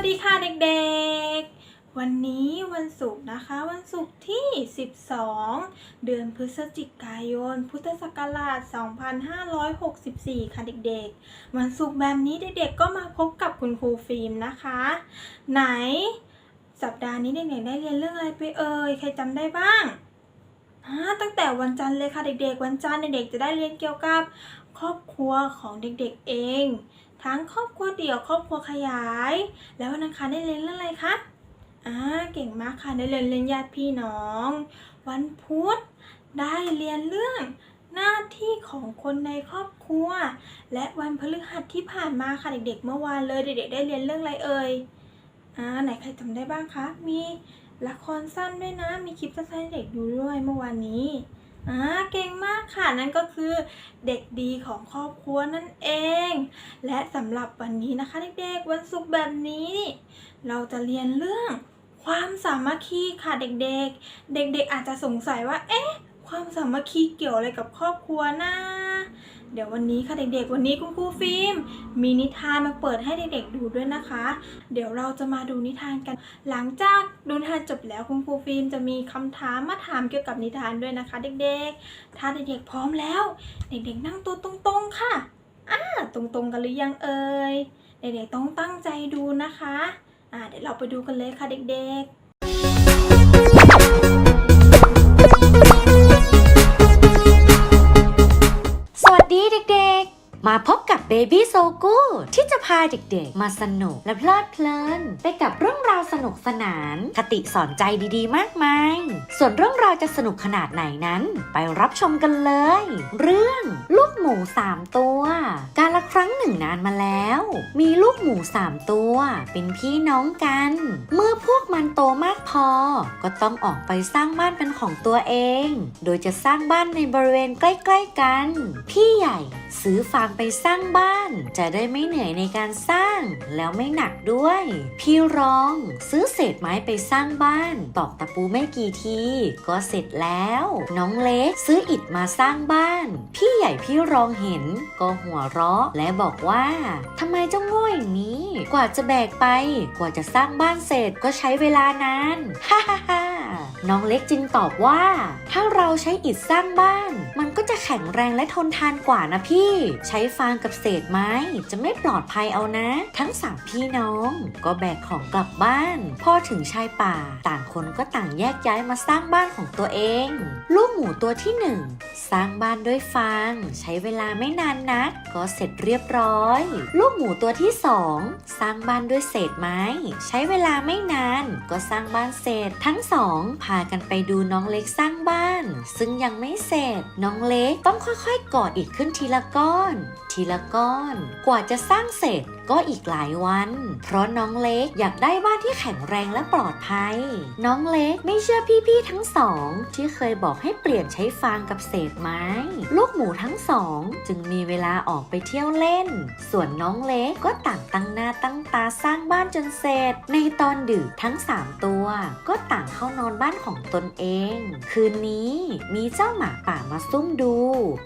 วัสดีค่ะเด็กๆ วันนี้วันศุกร์นะคะ วันศุกร์ที่ 12 เดือนพฤศจิกายน พุทธศักราช 2564 ค่ะเด็กๆ วันศุกร์แบบนี้เด็กๆ ก็มาพบกับคุณครูฟิล์มนะคะ ไหนสัปดาห์นี้เด็กๆได้เรียนเรื่องอะไรไปเอ่ย ใครจำได้บ้างตั้งแต่วันจันทร์เลยค่ะเด็กๆ วันจันทร์เด็กๆ จะได้เรียนเกี่ยวกับครอบครัวของเด็กๆเอง ทั้งครอบครัวเดี่ยวครอบครัวขยาย แล้ววันอังคารได้เรียนเรื่องอะไรคะอ่าเก่งมากค่ะได้เรียนเรื่องญาติพี่น้อง วันพุธได้เรียนเรื่องหน้าที่ของคนในครอบครัว และวันพฤหัสที่ผ่านมาค่ะเด็กๆ เมื่อวานเลยเด็กๆได้เรียนเรื่องอะไรเอ่ยอ่าไหนใครจำได้บ้างคะมีละครสั้นด้วยนะ มีคลิปสั้นๆเด็กดูด้วยเมื่อวานนี้ อ่าเก่งมากค่ะนั่นก็คือเด็กดีของครอบครัวนั่นเอง และสำหรับวันนี้นะคะเด็กๆวันศุกร์แบบนี้ เราจะเรียนเรื่องความสามัคคีค่ะเด็กๆ เด็กๆอาจจะสงสัยว่า เอ๊ะ ความสามัคคีเกี่ยวอะไรกับครอบครัวนะ เดี๋ยววันนี้ค่ะเด็กๆ วันนี้คุณครูฟิล์มมีนิทานมาเปิดให้เด็กๆดูด้วยนะคะ เดี๋ยวเราจะมาดูนิทานกัน หลังจากดูนิทานจบแล้วคุณครูฟิล์มจะมีคำถามมาถามเกี่ยวกับนิทานด้วยนะคะ เด็กๆ ถ้าเด็กๆพร้อมแล้ว เด็กๆ นั่งตัวตรงๆค่ะอ่าตรงๆกันหรือยังเอ่ยเด็กๆต้องตั้งใจดูนะคะอ่าเดี๋ยวเราไปดูกันเลยค่ะเด็กๆ ดีเด็กๆ มาพบกับเบบี้โซกูที่จะพาเด็กๆ มาสนุกและเพลิดเพลิน ไปกับเรื่องราวสนุกสนาน คติสอนใจดีๆ มากมาย ส่วนเรื่องราวจะสนุกขนาดไหนนั้น ไปรับชมกันเลย เรื่องลูกหมูสามตัว การละครั้งหนึ่งนานมาแล้ว มีลูกหมูสามตัว เป็นพี่น้องกัน เมื่อพวกมันโตมากพอ ก็ต้องออกไปสร้างบ้านเป็นของตัวเอง โดยจะสร้างบ้านในบริเวณใกล้ ๆกัน พี่ใหญ่ ซื้อฟางไปสร้างบ้าน จะได้ไม่เหนื่อยในการสร้างแล้วไม่หนักด้วย พี่รอง ซื้อเศษไม้ไปสร้างบ้าน ตอกตะปูไม่กี่ที ก็เสร็จแล้ว น้องเล็กซื้ออิฐมาสร้างบ้าน พี่ใหญ่พี่รองเห็น ก็หัวเราะและบอกว่าทำไมเจ้าโง่อย่างนี้ กว่าจะแบกไป กว่าจะสร้างบ้านเสร็จก็ใช้เวลานานฮ่าฮ่า น้องเล็กจึงตอบว่า ถ้าเราใช้อิฐสร้างบ้าน มันก็จะแข็งแรงและทนทานกว่านะพี่ ใช้ฟางกับเศษไม้จะไม่ปลอดภัยเอานะ ทั้งสามพี่น้อง ก็แบกของกลับบ้าน พอถึงชายป่า ต่างคนก็ต่างแยกย้ายมาสร้างบ้านของตัวเอง ลูกหมูตัวที่หนึ่งสร้างบ้านด้วยฟางใช้เวลาไม่นานนัก ก็เสร็จเรียบร้อย ลูกหมูตัวที่สองสร้างบ้านด้วยเศษไม้ ใช้เวลาไม่นาน ก็สร้างบ้านเสร็จทั้งสองพากันไปดูน้องเล็กสร้างบ้าน ซึ่งยังไม่เสร็จ น้องเล็กต้องค่อยๆก่ออิฐขึ้นทีละก้อน ทีละก้อน กว่าจะสร้างเสร็จ ก็อีกหลายวัน เพราะน้องเล็กอยากได้บ้านที่แข็งแรงและปลอดภัย น้องเล็กไม่เชื่อพี่ๆทั้งสอง ที่เคยบอกให้เปลี่ยนใช้ฟางกับเศษไม้ ลูกหมูทั้งสอง จึงมีเวลาออกไปเที่ยวเล่น ส่วนน้องเล็กก็ต่างตั้งหน้าตั้งตาสร้างบ้านจนเสร็จ ในตอนดึกทั้งสามตัว ก็ต่างเข้านอนบ้านของตนเอง คืนนี้มีเจ้าหมาป่ามาซุ่มดู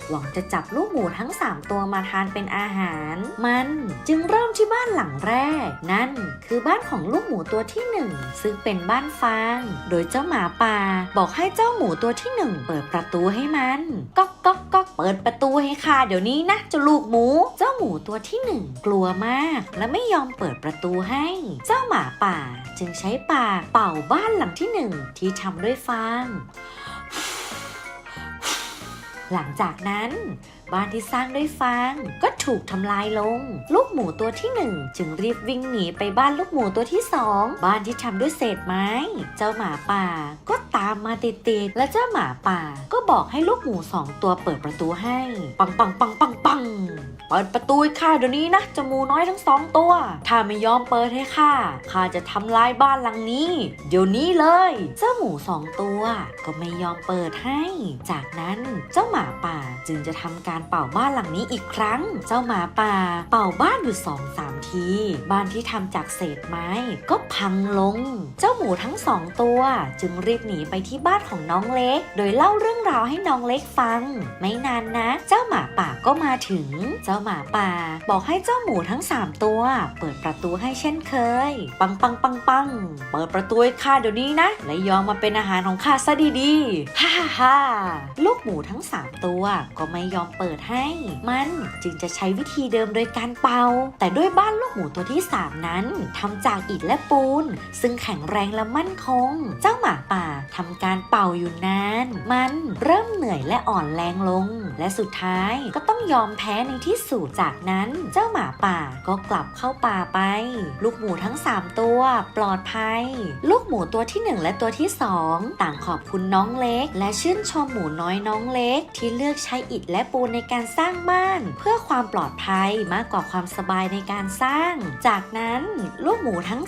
หวังจะจับลูกหมูทั้งสามตัวมาทานเป็นอาหาร มันจึงเริ่มที่บ้านหลังแรก นั่นคือบ้านของลูกหมูตัวที่หนึ่งซึ่งเป็นบ้านฟาง โดยเจ้าหมาป่า บอกให้เจ้าหมูตัวที่หนึ่งเปิดประตูให้มันก๊อกก๊อกก๊อกเปิดประตูให้ข้าเดี๋ยวนี้นะเจ้าลูกหมู เจ้าหมูตัวที่หนึ่งกลัวมาก และไม่ยอมเปิดประตูให้ เจ้าหมาป่าจึงใช้ปากเป่าบ้านหลังที่หนึ่งที่ทำด้วยฟาง หลังจากนั้น บ้านที่สร้างด้วยฟางก็ถูกทำลายลง ลูกหมูตัวที่หนึ่งจึงรีบวิ่งหนีไปบ้านลูกหมูตัวที่สองบ้านที่ทำด้วยเศษไม้ เจ้าหมาป่าก็ตามมาติดๆและเจ้าหมาป่าก็บอกให้ลูกหมูสองตัวเปิดประตูให้ ปังปังปังปังปัง ปิดประตูให้ข้าเดี๋ยวนี้นะเจ้าหมูน้อยทั้งสองตัว ถ้าไม่ยอมเปิดให้ข้าข้าจะทำลายบ้านหลังนี้ เดี๋ยวนี้เลย เจ้าหมูสองตัว ก็ไม่ยอมเปิดให้ จากนั้นเจ้าหมาป่าจึงจะทำการเป่าบ้านหลังนี้อีกครั้ง เจ้าหมาป่า เป่าบ้านอยู่สองสามที บ้านที่ทำจากเศษไม้ ก็พังลง เจ้าหมูทั้งสองตัว จึงรีบหนีไปที่บ้านของน้องเล็ก โดยเล่าเรื่องราวให้น้องเล็กฟัง ไม่นานนะ เจ้าหมาป่าก็มาถึงเจ้าหมาป่า บอกให้เจ้าหมูทั้งสามตัว เปิดประตูให้เช่นเคย ปังปังปังปังเปิดประตูให้ข้าเดี๋ยวนี้นะ และยอมมาเป็นอาหารของข้าซะดีๆฮ่าฮ่าฮ่าลูกหมูทั้งสามตัวก็ไม่ยอมเปิดให้ มันจึงจะใช้วิธีเดิมโดยการเป่า แต่ด้วยบ้านลูกหมูตัวที่สามนั้นทำจากอิฐและปูน ซึ่งแข็งแรงและมั่นคง เจ้าหมาป่าทำการเป่าอยู่นาน มันเริ่มเหนื่อยและอ่อนแรงลง และสุดท้ายก็ต้องยอมแพ้ในที่สุดจากนั้นเจ้าหมาป่าก็กลับเข้าป่าไป ลูกหมูทั้ง 3 ตัว ปลอดภัย ลูกหมูตัวที่ 1 และตัวที่ 2 ต่างขอบคุณน้องเล็ก และชื่นชมหมูน้อยน้องเล็ก ที่เลือกใช้อิฐและปูนในการสร้างบ้าน เพื่อความปลอดภัยมากกว่าความสบายในการสร้าง จากนั้นลูกหมูทั้ง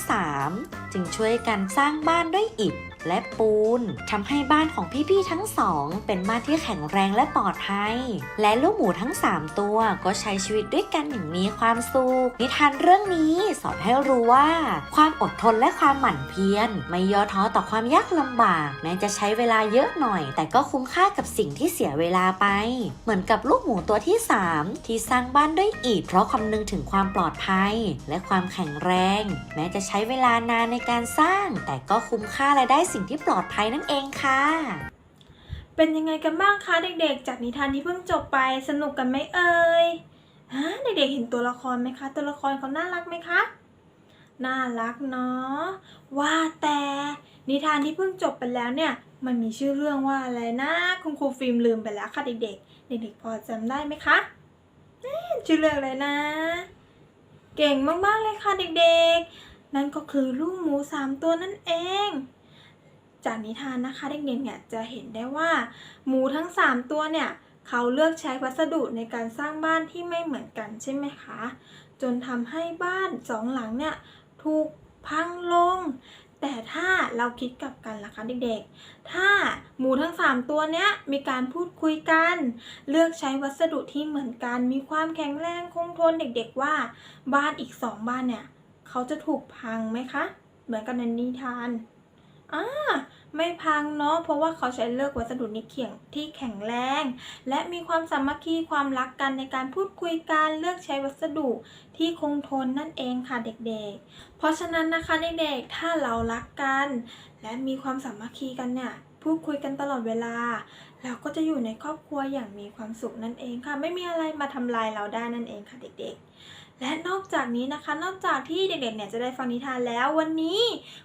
3 จึงช่วยกันสร้างบ้านด้วยอิฐ และปูนทำให้บ้านของพี่ๆทั้งสอง เป็นบ้านที่แข็งแรงและปลอดภัย และลูกหมูทั้ง 3 ตัวก็ใช้ชีวิตด้วยกันอย่างมีความสุขนิทานเรื่องนี้สอนให้รู้ว่า ความอดทนและความหมั่นเพียรไม่ย่อท้อต่อความยากลำบาก แม้จะใช้เวลาเยอะหน่อย แต่ก็คุ้มค่ากับสิ่งที่เสียเวลาไป เหมือนกับลูกหมูตัวที่ 3 ที่สร้างบ้านด้วยอิฐเพราะคำนึงถึงความปลอดภัย และความแข็งแรง แม้จะใช้เวลานานในการสร้าง แต่ก็คุ้มค่าและได้สิ่งที่ปลอดภัยนั่นเองค่ะ เป็นยังไงกันบ้างคะเด็กๆ จากนิทานที่เพิ่งจบไปสนุกกันไหมเอ่ยฮะเด็กๆเห็นตัวละครไหมคะ ตัวละครเขาน่ารักไหมคะ น่ารักเนาะว่าแต่นิทานที่เพิ่งจบไปแล้วเนี่ย มันมีชื่อเรื่องว่าอะไรนะคุณครูฟิล์มลืมไปแล้วค่ะเด็กๆ เด็กๆพอจำได้ไหมคะชื่อเรื่องอะไรนะ เก่งมากๆเลยค่ะเด็กๆ นั่นก็คือลูกหมูสามตัวนั่นเอง จากนิทานนะคะเด็กๆเนี่ยจะเห็นได้ว่า หมูทั้ง 3 ตัวเนี่ยเขาเลือกใช้วัสดุในการสร้างบ้านที่ไม่เหมือนกันใช่ไหมคะ จนทำให้บ้านสองหลังเนี่ยถูกพังลง แต่ถ้าเราคิดกลับกันล่ะคะเด็กๆ ถ้าหมูทั้ง 3 ตัวเนี้ยมีการพูดคุยกัน เลือกใช้วัสดุที่เหมือนกัน มีความแข็งแรงคงทนเด็กๆ ว่า บ้านอีก 2 บ้านเนี่ยเขาจะถูกพังไหมคะ เหมือนกันในนิทาน อ่าไม่พังเนาะเพราะว่าเขาใช้เลือกวัสดุนิเขียงที่แข็งแรง และมีความสามัคคีความรักกันในการพูดคุยกันเลือกใช้วัสดุที่คงทนนั่นเองค่ะเด็กๆ เพราะฉะนั้นนะคะเด็กๆถ้าเรารักกัน และมีความสามัคคีกันเนี่ยพูดคุยกันตลอดเวลา เราก็จะอยู่ในครอบครัวอย่างมีความสุขนั่นเองค่ะ ไม่มีอะไรมาทำลายเราได้นั่นเองค่ะเด็กๆ และนอกจากนี้นะคะ นอกจากที่เด็กๆเนี่ยจะได้ฟังนิทานแล้ววันนี้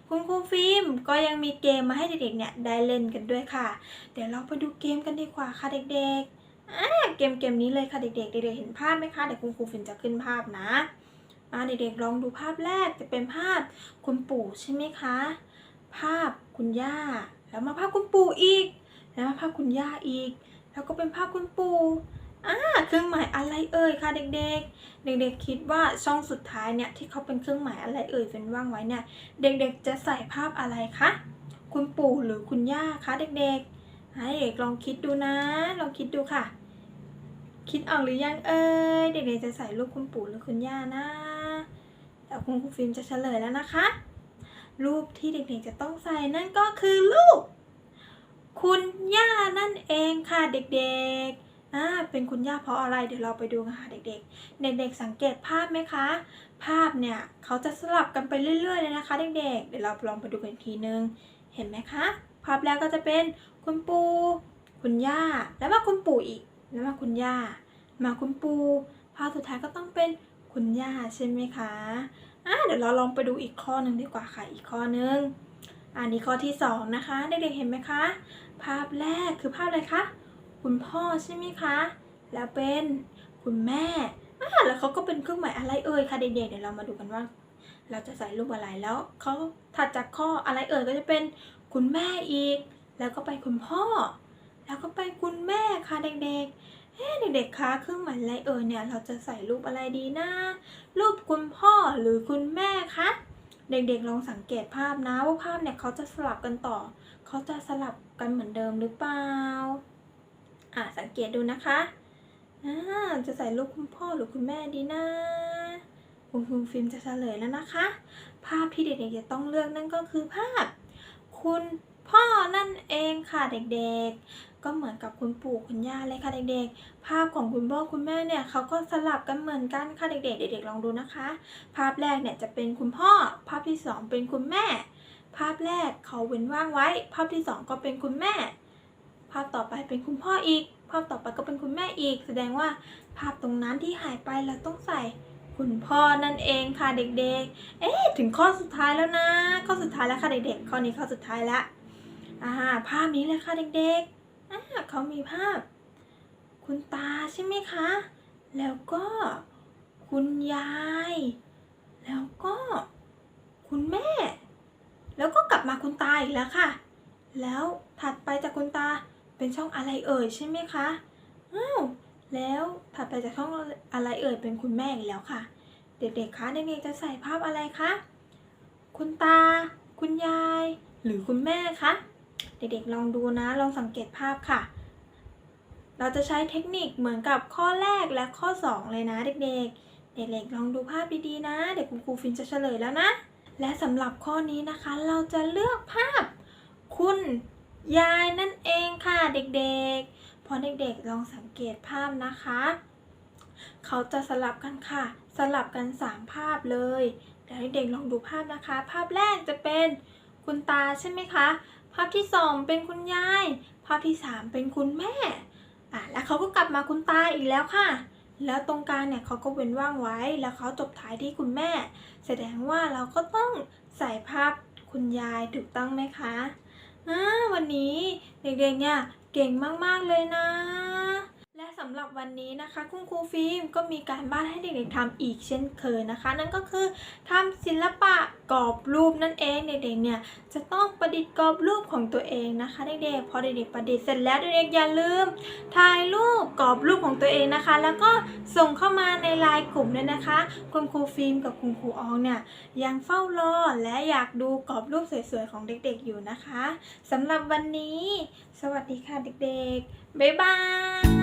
คุณครูฟิล์มก็ยังมีเกมมาให้เด็กๆเนี่ยได้เล่นกันด้วยค่ะ เดี๋ยวเราไปดูเกมกันดีกว่าค่ะเด็กๆเกมเกมนี้เลยค่ะเด็กๆเด็กๆเห็นภาพไหมคะเดี๋ยวคุณครูฟิล์มจะขึ้นภาพนะอ่าเด็กๆลองดูภาพแรกจะเป็นภาพคุณปู่ใช่ไหมคะ ภาพคุณย่า แล้วมาภาพคุณปู่อีก แล้วมาภาพคุณย่าอีก แล้วก็เป็นภาพคุณปู่ อ่าเครื่องหมายอะไรเอ่ยคะเด็กๆ เด็กๆคิดว่าช่องสุดท้ายเนี่ยที่เขาเป็นเครื่องหมายอะไรเอ่ยเป็นว่างไว้เนี่ย เด็กๆจะใส่ภาพอะไรคะคุณปู่หรือคุณย่าคะเด็กๆให้เด็กลองคิดดูนะ ลองคิดดูค่ะ คิดออกหรือยังเอ่ยเด็กๆจะใส่รูปคุณปู่หรือคุณย่านะแต่คุณครูฟิล์มจะเฉลยแล้วนะคะ รูปที่เด็กๆจะต้องใส่นั่นก็คือรูปคุณย่านั่นเองค่ะเด็กๆ อ่าเป็นคุณย่าเพราะอะไรเดี๋ยวเราไปดูกันค่ะเด็กๆ เด็กๆสังเกตภาพไหมคะ ภาพเนี่ยเขาจะสลับกันไปเรื่อยๆเลยนะคะ เด็กๆ เดี๋ยวเราลองไปดูกันอีกทีนึง เห็นไหมคะ ภาพแรกก็จะเป็นคุณปู่คุณย่า แล้วมาคุณปู่อีก แล้วมาคุณย่า มาคุณปู่ภาพสุดท้ายก็ต้องเป็นคุณย่าใช่ไหมคะอะเดี๋ยวเราลองไปดูอีกข้อหนึ่งดีกว่าค่ะอีกข้อหนึ่งอันนี้ข้อที่สองนะคะเด็กๆเห็นไหมคะ ภาพแรกคือภาพอะไรคะ คุณพ่อใช่ไหมคะ แล้วเป็นคุณแม่อ่าแล้วเขาก็เป็นเครื่องหมายอะไรเอ่ยคะเด็กๆเดี๋ยวเรามาดูกันว่า เราจะใส่รูปอะไรแล้วเขาถัดจากข้ออะไรเอ่ยก็จะเป็นคุณแม่อีก แล้วก็ไปคุณพ่อ แล้วก็ไปคุณแม่ค่ะเด็กๆเอ๊เด็กๆคะเครื่องหมายอะไรเอ่ยเนี่ย เราจะใส่รูปอะไรดีนะ รูปคุณพ่อหรือคุณแม่คะเด็กๆลองสังเกตภาพนะว่าภาพเนี่ยเขาจะสลับกันต่อ เขาจะสลับกันเหมือนเดิมหรือเปล่า อะสังเกตดูนะคะอ่าจะใส่รูปคุณพ่อหรือคุณแม่ดีนะคุณครูฟิล์มจะเฉลยแล้วนะคะ ภาพที่เด็กๆจะต้องเลือกนั่นก็คือภาพ คุณพ่อนั่นเองค่ะเด็กๆ ก็เหมือนกับคุณปู่คุณย่าเลยค่ะเด็กๆ ภาพของคุณพ่อคุณแม่เนี่ยเขาก็สลับกันเหมือนกันค่ะเด็กๆ เด็กๆลองดูนะคะ ภาพแรกเนี่ยจะเป็นคุณพ่อ ภาพที่สองเป็นคุณแม่ ภาพแรกเขาเว้นว่างไว้ ภาพที่สองก็เป็นคุณแม่ ภาพต่อไปเป็นคุณพ่ออีก ภาพต่อไปก็เป็นคุณแม่อีก แสดงว่าภาพตรงนั้นที่หายไปเราต้องใส่คุณพ่อนั่นเองค่ะเด็กๆ เอ๊ะถึงข้อสุดท้ายแล้วนะ ข้อสุดท้ายแล้วค่ะเด็กๆ ข้อนี้ข้อสุดท้ายละอ่าภาพนี้เลยค่ะเด็กๆอ่าเขามีภาพ คุณตาใช่ไหมคะ แล้วก็ คุณยาย แล้วก็ คุณแม่ แล้วก็กลับมาคุณตาอีกแล้วค่ะ แล้วถัดไปจากคุณตา เป็นช่องอะไรเอ่ยใช่ไหมคะอ้าวแล้วถัดไปจากช่องอะไรเอ่ยเป็นคุณแม่อีกแล้วค่ะ เด็กๆคะเด็กๆจะใส่ภาพอะไรคะคุณตา คุณยาย หรือคุณแม่คะเด็กๆลองดูนะลองสังเกตภาพค่ะ เราจะใช้เทคนิคเหมือนกับข้อแรกและข้อ 2 เลยนะเด็กๆ เด็กๆลองดูภาพดีๆนะ เด็กคุณครูฟินจะเฉลยแล้วนะ และสำหรับข้อนี้นะคะ เราจะเลือกภาพ คุณ ยายนั่นเองค่ะเด็กๆ พอเด็กๆลองสังเกตภาพนะคะ เขาจะสลับกันค่ะ สลับกัน 3 ภาพเลยเดี๋ยวให้เด็กลองดูภาพนะคะ ภาพแรกจะเป็นคุณตาใช่ไหมคะ ภาพที่ 2 เป็นคุณยาย ภาพที่ 3 เป็นคุณแม่อะแล้วเขาก็กลับมาคุณตาอีกแล้วค่ะ แล้วตรงกลางเนี่ยเขาก็เว้นว่างไว้ แล้วเขาจบท้ายที่คุณแม่ แสดงว่าเราก็ต้องใส่ภาพคุณยายถูกต้องไหมคะ อ่าวันนี้เด็กๆเนี่ยเก่งมากๆเลยนะและ สำหรับวันนี้นะคะคุณครูฟิล์มก็มีการบ้านให้เด็กๆทำอีกเช่นเคยนะคะ นั่นก็คือทำศิลปะกรอบรูปนั่นเองเด็กๆเนี่ยจะต้องประดิษฐ์กรอบรูปของตัวเองนะคะเด็กๆพอเด็กๆประดิษฐ์เสร็จแล้วเด็กๆอย่าลืมถ่ายรูปกรอบรูปของตัวเองนะคะ แล้วก็ส่งเข้ามาในไลน์กลุ่มด้วยนะคะคุณครูฟิล์มกับคุณครูอองเนี่ยยังเฝ้ารอและอยากดูกรอบรูปสวยๆของเด็กๆอยู่นะคะสำหรับวันนี้ สวัสดีค่ะเด็กๆบ๊ายบาย